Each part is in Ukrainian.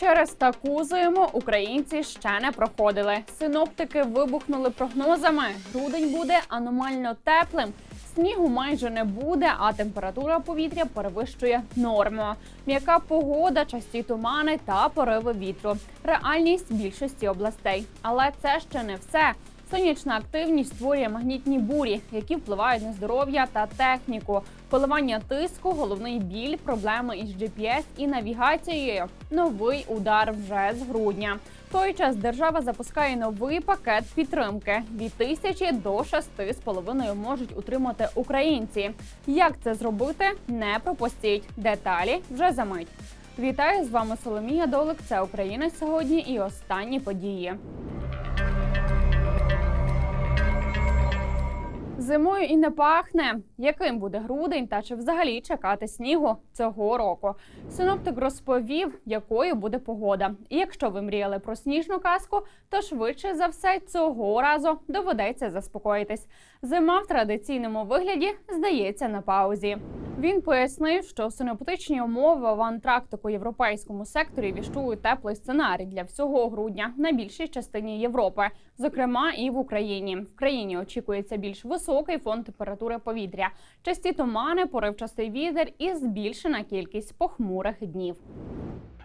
Через таку зиму українці ще не проходили. Синоптики вибухнули прогнозами. Грудень буде аномально теплим. Снігу майже не буде, а температура повітря перевищує норму. М'яка погода, часті тумани та пориви вітру. Реальність більшості областей. Але це ще не все. Сонячна активність створює магнітні бурі, які впливають на здоров'я та техніку. Коливання тиску, головний біль, проблеми із GPS і навігацією. Новий удар вже з грудня. Той час держава запускає новий пакет підтримки. Від тисячі до шести з половиною можуть утримати українці. Як це зробити? Не пропустіть. Деталі вже за мить. Вітаю з вами Соломія Долик. Це Україна сьогодні і останні події. Зимою і не пахне. Яким буде грудень та чи взагалі чекати снігу цього року? Синоптик розповів, якою буде погода. І якщо ви мріяли про сніжну казку, то швидше за все цього разу доведеться заспокоїтись. Зима в традиційному вигляді здається на паузі. Він пояснив, що синоптичні умови в антрактику європейському секторі віщують теплий сценарій для всього грудня на більшій частині Європи, зокрема і в Україні. В країні очікується більш високий фон температури повітря, часті тумани, поривчастий вітер і збільшена кількість похмурих днів.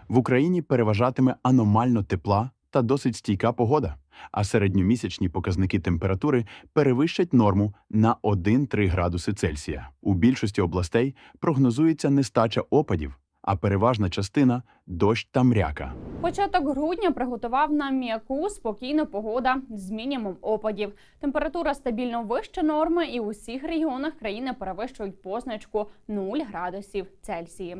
В Україні переважатиме аномально тепла та досить стійка погода, а середньомісячні показники температури перевищать норму на 1-3 градуси Цельсія. У більшості областей прогнозується нестача опадів, а переважна частина дощ та мряка. Початок грудня приготував нам м'яку спокійну погода з мінімум опадів. Температура стабільно вище норми, і у всіх регіонах країни перевищують позначку 0 градусів Цельсії.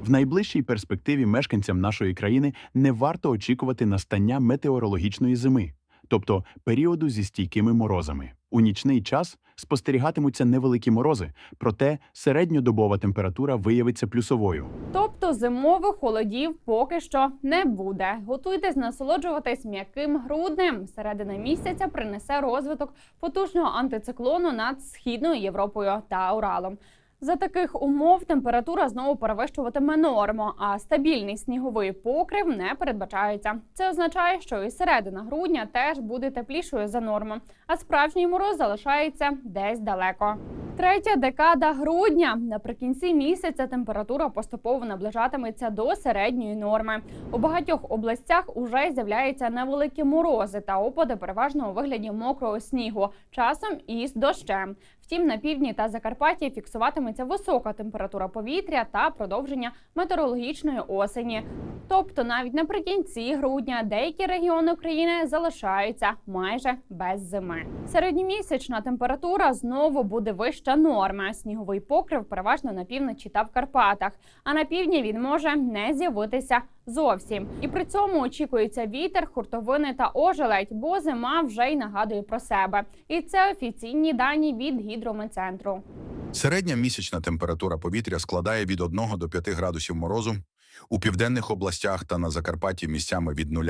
В найближчій перспективі мешканцям нашої країни не варто очікувати настання метеорологічної зими, тобто періоду зі стійкими морозами. У нічний час спостерігатимуться невеликі морози, проте середньодобова температура виявиться плюсовою. Тобто зимових холодів поки що не буде. Готуйтесь насолоджуватись м'яким груднем. Середина місяця принесе розвиток потужного антициклону над східною Європою та Уралом. За таких умов температура знову перевищуватиме норму, а стабільний сніговий покрив не передбачається. Це означає, що і середина грудня теж буде теплішою за норму, а справжній мороз залишається десь далеко. Третя декада грудня. Наприкінці місяця температура поступово наближатиметься до середньої норми. У багатьох областях уже з'являються невеликі морози та опади переважно у вигляді мокрого снігу, часом із дощем. Втім, на півдні та Закарпатті фіксуватиметься висока температура повітря та продовження метеорологічної осені. Тобто, навіть наприкінці грудня деякі регіони України залишаються майже без зими. Середньомісячна температура знову буде вища норми. Сніговий покрив переважно на півночі та в Карпатах. А на півдні він може не з'явитися зовсім. І при цьому очікується вітер, хуртовини та ожеледь, бо зима вже й нагадує про себе. І це офіційні дані від гідрометцентру. Середня місячна температура повітря складає від 1 до 5 градусів морозу. У південних областях та на Закарпатті місцями від 0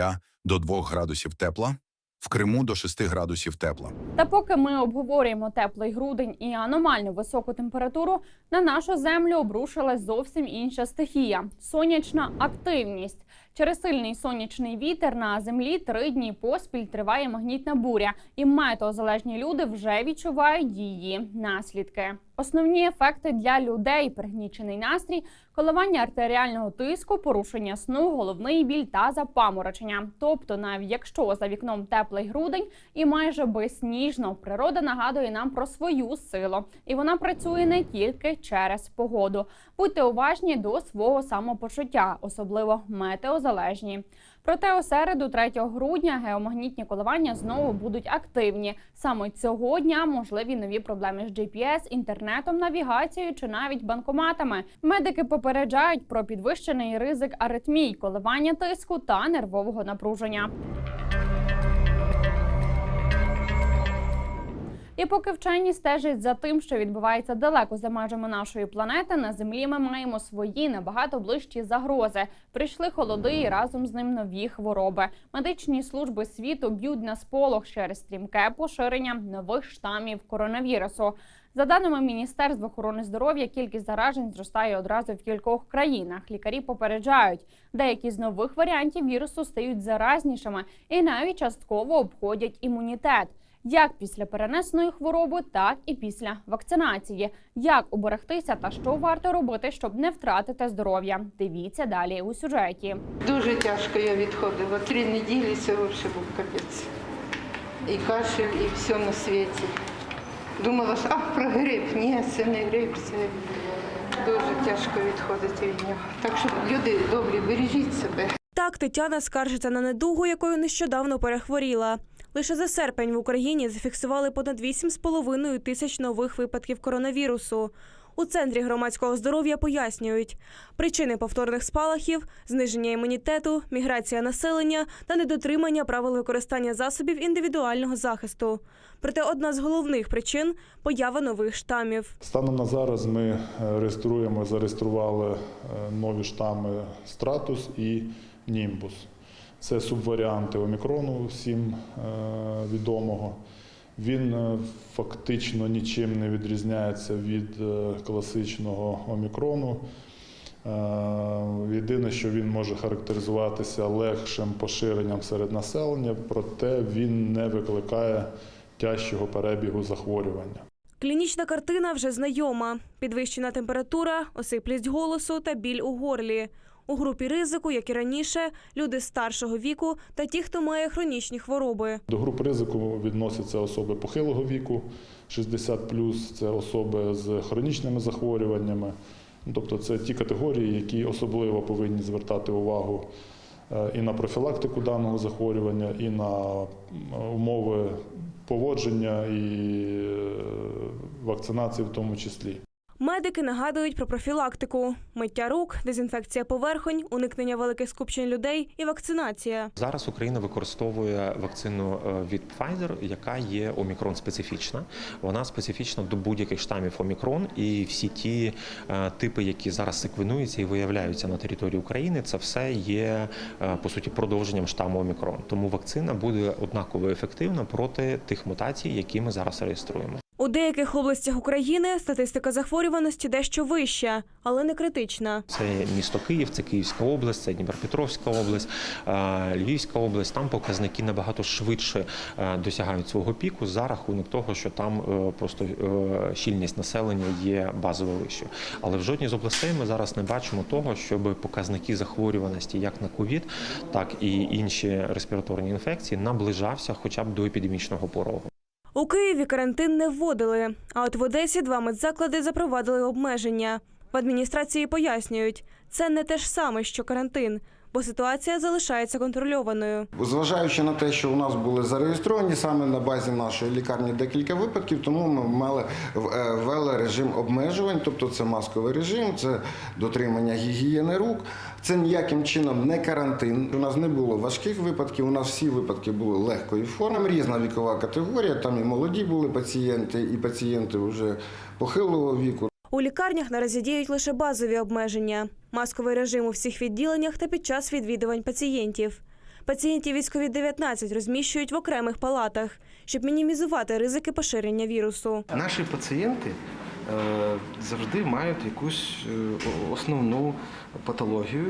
до 2 градусів тепла, в Криму до 6 градусів тепла. Та поки ми обговорюємо теплий грудень і аномально високу температуру, на нашу землю обрушилась зовсім інша стихія сонячна активність. Через сильний сонячний вітер на землі три дні поспіль триває магнітна буря, і метеозалежні люди вже відчувають її наслідки. Основні ефекти для людей пригнічений настрій, коливання артеріального тиску, порушення сну, головний біль та запаморочення. Тобто, навіть якщо за вікном теплий грудень і майже безсніжно, природа нагадує нам про свою силу, і вона працює не тільки через погоду. Будьте уважні до свого самопочуття, особливо метеозалежні. Проте у середу, 3 грудня, геомагнітні коливання знову будуть активні. Саме цього дня можливі нові проблеми з GPS, інтернетом, навігацією чи навіть банкоматами. Медики попереджають про підвищений ризик аритмій, коливання тиску та нервового напруження. І поки вчені стежать за тим, що відбувається далеко за межами нашої планети, на землі ми маємо свої набагато ближчі загрози. Прийшли холоди і разом з ним нові хвороби. Медичні служби світу б'ють на сполох через стрімке поширення нових штамів коронавірусу. За даними Міністерства охорони здоров'я, кількість заражень зростає одразу в кількох країнах. Лікарі попереджають, деякі з нових варіантів вірусу стають заразнішими і навіть частково обходять імунітет. Як після перенесеної хвороби, так і після вакцинації. Як уберегтися та що варто робити, щоб не втратити здоров'я? Дивіться далі у сюжеті. Дуже тяжко я відходила. Три неділі це взагалі був капець. І кашель, і все на світі. Думала, що а, про грип. Ні, це не грип, це дуже тяжко відходити від нього. Так що, люди добрі, бережіть себе. Так, Тетяна скаржиться на недугу, якою нещодавно перехворіла. Лише за серпень в Україні зафіксували понад 8,5 тисяч нових випадків коронавірусу. У центрі громадського здоров'я пояснюють причини повторних спалахів, зниження імунітету, міграція населення та недотримання правил використання засобів індивідуального захисту. Проте одна з головних причин поява нових штамів. Станом на зараз ми е, реєструємо, зареєстрували е, нові штами Стратус і Німбус. Це субваріанти омікрону, всім е, відомого. Він е, фактично нічим не відрізняється від е, класичного омікрону. Єдине, що він може характеризуватися легшим поширенням серед населення, проте він не викликає тяжчого перебігу захворювання. Клінічна картина вже знайома: підвищена температура, осиплість голосу та біль у горлі. У групі ризику, як і раніше, люди старшого віку та ті, хто має хронічні хвороби. До груп ризику відносяться особи похилого віку, 60+, це особи з хронічними захворюваннями. Ну, Тобто це ті категорії, які особливо повинні звертати увагу е, і на профілактику даного захворювання, і на умови поводження і е, вакцинації в тому числі. Медики нагадують про профілактику: миття рук, дезінфекція поверхонь, уникнення великих скупчень людей і вакцинація. Зараз Україна використовує вакцину е, від Pfizer, яка є омікрон специфічна. Вона специфічна до будь-яких штамів омікрон, і всі ті е, типи, які зараз секвенуються і виявляються на території України, це все є е, по суті продовженням штаму омікрон. Тому вакцина буде однаково ефективна проти тих мутацій, які ми зараз реєструємо. У деяких областях України статистика захворюваності дещо вища, але не критична. Це місто Київ, це Київська область, це Дніпропетровська область, Львівська область. Там показники набагато швидше досягають свого піку за рахунок того, що там е, просто е, щільність населення є базово вищою. Але в жодній з областей ми зараз не бачимо того, щоб показники захворюваності як на ковід, так і інші респіраторні інфекції наближався хоча б до епідемічного порогу. У Києві карантин не вводили, а от в Одесі два медзаклади запровадили обмеження. В адміністрації пояснюють, це не те ж саме, що карантин, бо ситуація залишається контрольованою. Зважаючи на те, що у нас були зареєстровані саме на базі нашої лікарні декілька випадків, тому ми мали е, ввели режим обмежувань, тобто це масковий режим, це дотримання гігієни рук. Це ніяким чином не карантин. У нас не було важких випадків. У нас всі випадки були легкої форми. Різна вікова категорія. Там і молоді були пацієнти, і пацієнти вже похилого віку. У лікарнях наразі діють лише базові обмеження: масковий режим у всіх відділеннях та під час відвідувань пацієнтів. Пацієнтів із COVID-19 розміщують в окремих палатах, щоб мінімізувати ризики поширення вірусу. Наші пацієнти е, завжди мають якусь е, основну патологію,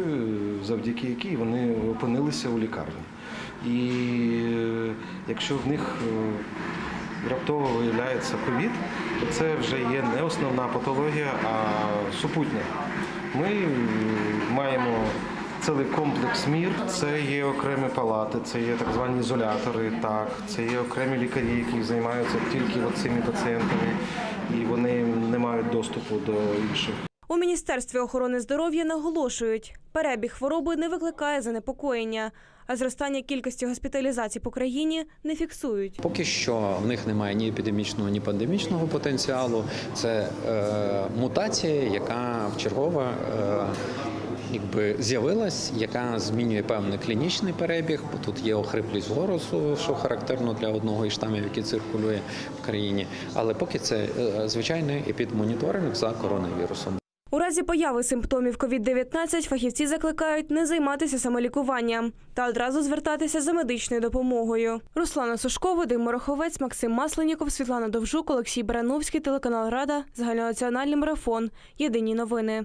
е, завдяки якій вони опинилися у лікарні. І якщо в них раптово виявляється ковід, то це вже є не основна патологія, а супутня. Ми маємо цілий комплекс мір. Це є окремі палати, це є так звані ізолятори, так, це є окремі лікарі, які займаються тільки цими пацієнтами, і вони не мають доступу до інших. У Міністерстві охорони здоров'я наголошують, перебіг хвороби не викликає занепокоєння, а зростання кількості госпіталізацій по країні не фіксують. Поки що в них немає ні епідемічного, ні пандемічного потенціалу. Це е, мутація, яка вчергове е, якби з'явилась, яка змінює певний клінічний перебіг, бо тут є охриплість голосу, що характерно для одного із штамів, який циркулює в країні. Але поки це е, звичайний епідмоніторинг за коронавірусом. У разі появи симптомів COVID-19 фахівці закликають не займатися самолікуванням та одразу звертатися за медичною допомогою. Руслана Сушко, Вадим Мороховець, Максим Масленіков, Світлана Довжук, Олексій Барановський, телеканал Рада, загальнонаціональний марафон. Єдині новини.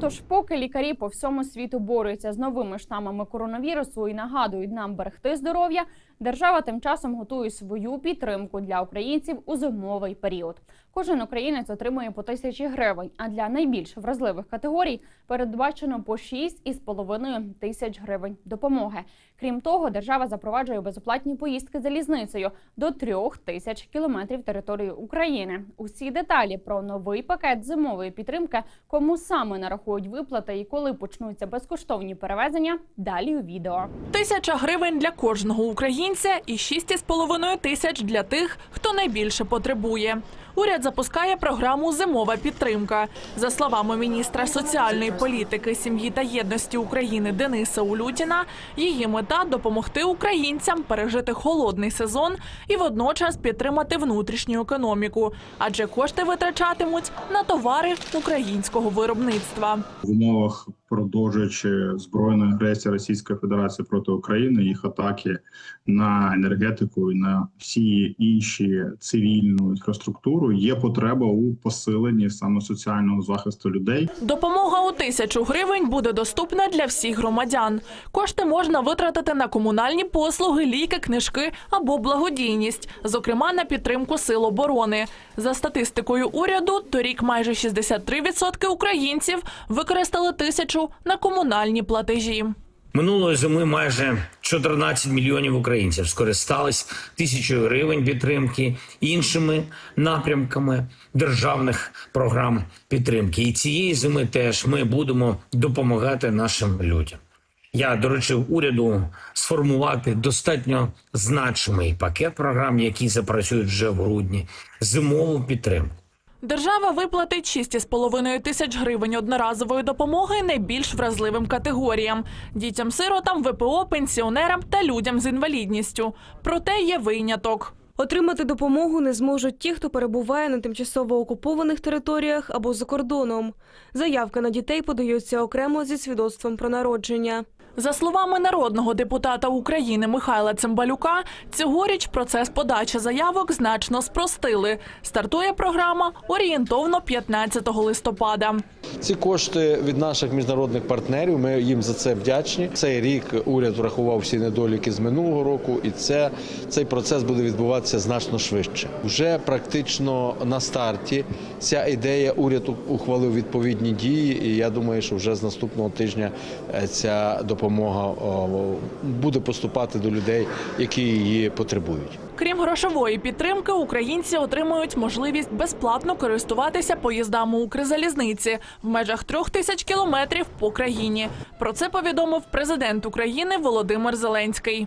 Тож, поки лікарі по всьому світу борються з новими штамами коронавірусу і нагадують нам берегти здоров'я, держава тим часом готує свою підтримку для українців у зимовий період. Кожен українець отримує по тисячі гривень, а для найбільш вразливих категорій передбачено по 6,5 тисяч гривень допомоги. Крім того, держава запроваджує безоплатні поїздки залізницею до трьох тисяч кілометрів території України. Усі деталі про новий пакет зимової підтримки, кому саме нарахують виплати і коли почнуться безкоштовні перевезення. Далі у відео. Тисяча гривень для кожного українця і 6,5 тисяч для тих, хто найбільше потребує. Уряд запускає програму Зимова підтримка. За словами міністра соціальної політики, сім'ї та єдності України Дениса Улютіна, її мета допомогти українцям пережити холодний сезон і водночас підтримати внутрішню економіку, адже кошти витрачатимуть на товари українського виробництва. в умовах продовжуючи збройної агресії Російської Федерації проти України, їх атаки енергетику і на всі інші цивільну інфраструктуру, є потреба у посиленні саме соціального захисту людей. Допомога у тисячу гривень буде доступна для всіх громадян. Кошти можна витратити на комунальні послуги, ліки, книжки або благодійність, зокрема на підтримку сил оборони. За статистикою уряду, торік майже 63% українців використали тисячу на комунальні платежі. Минулої зими майже 14 мільйонів українців скористались тисячою гривень підтримки іншими напрямками державних програм підтримки. І цієї зими теж ми будемо допомагати нашим людям. Я доручив уряду сформувати достатньо значимий пакет програм, які запрацюють вже в грудні, зимову підтримку. Держава виплатить 6,5 тисяч гривень одноразової допомоги найбільш вразливим категоріям – дітям-сиротам, ВПО, пенсіонерам та людям з інвалідністю. Проте є виняток. Отримати допомогу не зможуть ті, хто перебуває на тимчасово окупованих територіях або за кордоном. Заявки на дітей подаються окремо зі свідоцтвом про народження. За словами народного депутата України Михайла Цимбалюка, цьогоріч процес подачі заявок значно спростили. Стартує програма орієнтовно 15 листопада. Ці кошти від наших міжнародних партнерів. Ми їм за це вдячні. Цей рік уряд врахував всі недоліки з минулого року, і це цей процес буде відбуватися значно швидше. Вже практично на старті ця ідея уряд ухвалив відповідні дії, і я думаю, що вже з наступного тижня е, ця допомога о, буде поступати до людей, які її потребують. Крім грошової підтримки, українці отримують можливість безплатно користуватися поїздами Укрзалізниці в межах трьох тисяч кілометрів по країні. Про це повідомив президент України Володимир Зеленський.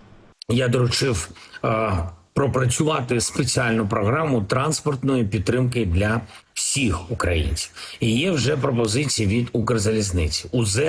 Я доручив е, пропрацювати спеціальну програму транспортної підтримки для всіх українців. І є вже пропозиції від Укрзалізниці. УЗ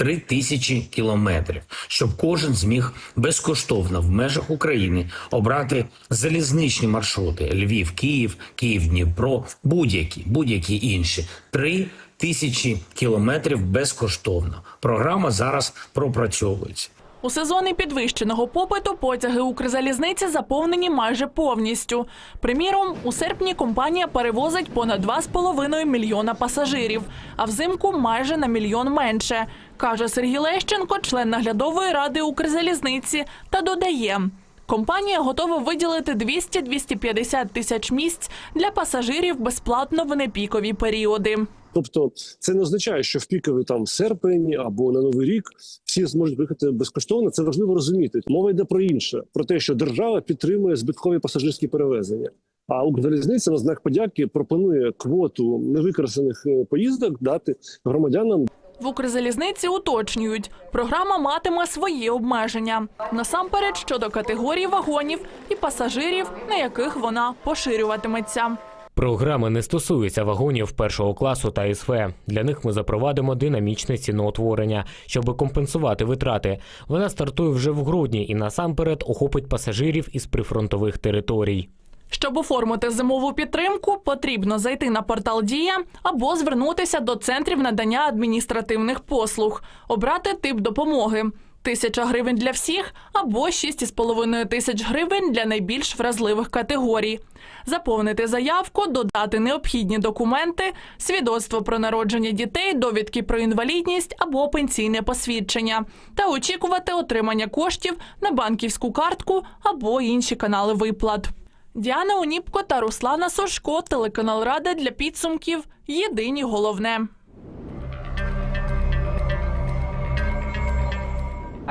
3 тисячі. Кілометрів, щоб кожен зміг безкоштовно в межах України обрати залізничні маршрути: Львів, Київ, Київ, Дніпро, будь-які, будь-які інші. Три тисячі кілометрів безкоштовно. Програма зараз пропрацьовується. У сезони підвищеного попиту потяги Укрзалізниці заповнені майже повністю. Приміром, у серпні компанія перевозить понад 2,5 мільйона пасажирів, а взимку майже на мільйон менше, каже Сергій Лещенко, член наглядової ради Укрзалізниці, та додає. Компанія готова виділити 200-250 тисяч місць для пасажирів безплатно в непікові періоди. Тобто, це не означає, що в піковий там серпень або на новий рік всі зможуть виїхати безкоштовно. Це важливо розуміти. Мова йде про інше, про те, що держава підтримує збиткові пасажирські перевезення. А Укрзалізниця на знак подяки пропонує квоту невикористаних е, поїздок дати громадянам. В Укрзалізниці уточнюють, програма матиме свої обмеження насамперед щодо категорії вагонів і пасажирів, на яких вона поширюватиметься. Програми не стосуються вагонів першого класу та СВ. Для них ми запровадимо динамічне ціноутворення, щоб компенсувати витрати. Вона стартує вже в грудні і насамперед охопить пасажирів із прифронтових територій. Щоб оформити зимову підтримку, потрібно зайти на портал Дія або звернутися до центрів надання адміністративних послуг, обрати тип допомоги. Тисяча гривень для всіх або 6,5 тисяч гривень для найбільш вразливих категорій. Заповнити заявку, додати необхідні документи, свідоцтво про народження дітей, довідки про інвалідність або пенсійне посвідчення та очікувати отримання коштів на банківську картку або інші канали виплат. Діана Оніпко та Руслана Сошко, телеканал Рада для підсумків. Єдині головне.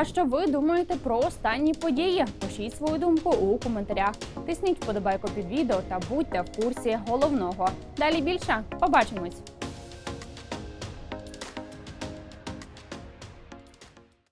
А що ви думаєте про останні події? Пишіть свою думку у коментарях. Тисніть вподобайку під відео та будьте в курсі головного. Далі більше. Побачимось!